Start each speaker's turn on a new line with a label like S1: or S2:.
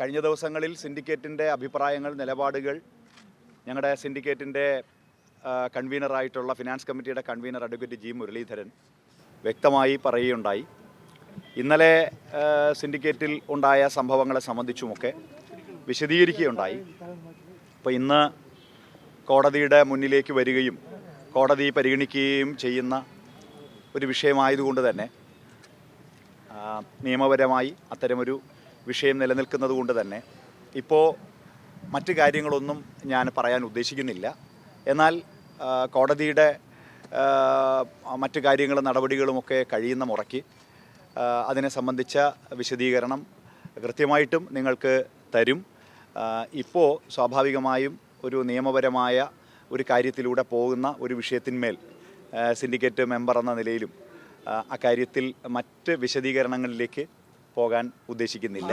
S1: കഴിഞ്ഞ ദിവസങ്ങളിൽ സിൻഡിക്കേറ്റിന്റെ അഭിപ്രായങ്ങൾ നിലപാടുകൾ ഞങ്ങളുടെ സിൻഡിക്കേറ്റിന്റെ കൺവീനറായിട്ടുള്ള ഫിനാൻസ് കമ്മിറ്റിയുടെ കൺവീനർ അഡ്വക്കേറ്റ് ജി മുരളീധരൻ വ്യക്തമായി പറയുകയുണ്ടായി. ഇന്നലെ സിൻഡിക്കേറ്റിൽ ഉണ്ടായ സംഭവങ്ങളെ സംബന്ധിച്ചുമൊക്കെ വിശദീകരിക്കുകയുണ്ടായി. അപ്പോൾ ഇന്ന് കോടതിയുടെ മുന്നിലേക്ക് വരികയും കോടതി പരിഗണിക്കുകയും ചെയ്യുന്ന ഒരു വിഷയമായതുകൊണ്ട് തന്നെ നിയമപരമായി അത്തരമൊരു വിഷയം നിലനിൽക്കുന്നത് കൊണ്ട് തന്നെ ഇപ്പോൾ മറ്റ് കാര്യങ്ങളൊന്നും ഞാൻ പറയാൻ ഉദ്ദേശിക്കുന്നില്ല. എന്നാൽ കോടതിയുടെ മറ്റു കാര്യങ്ങളും നടപടികളുമൊക്കെ കഴിയുന്ന മുറയ്ക്ക് അതിനെ സംബന്ധിച്ച വിശദീകരണം കൃത്യമായിട്ടും നിങ്ങൾക്ക് തരും. ഇപ്പോൾ സ്വാഭാവികമായും ഒരു നിയമപരമായ ഒരു കാര്യത്തിലൂടെ പോകുന്ന ഒരു വിഷയത്തിന്മേൽ സിൻഡിക്കേറ്റ് മെമ്പർ എന്ന നിലയിലും അക്കാര്യത്തിൽ മറ്റ് വിശദീകരണങ്ങളിലേക്ക് പോകാൻ ഉദ്ദേശിക്കുന്നില്ല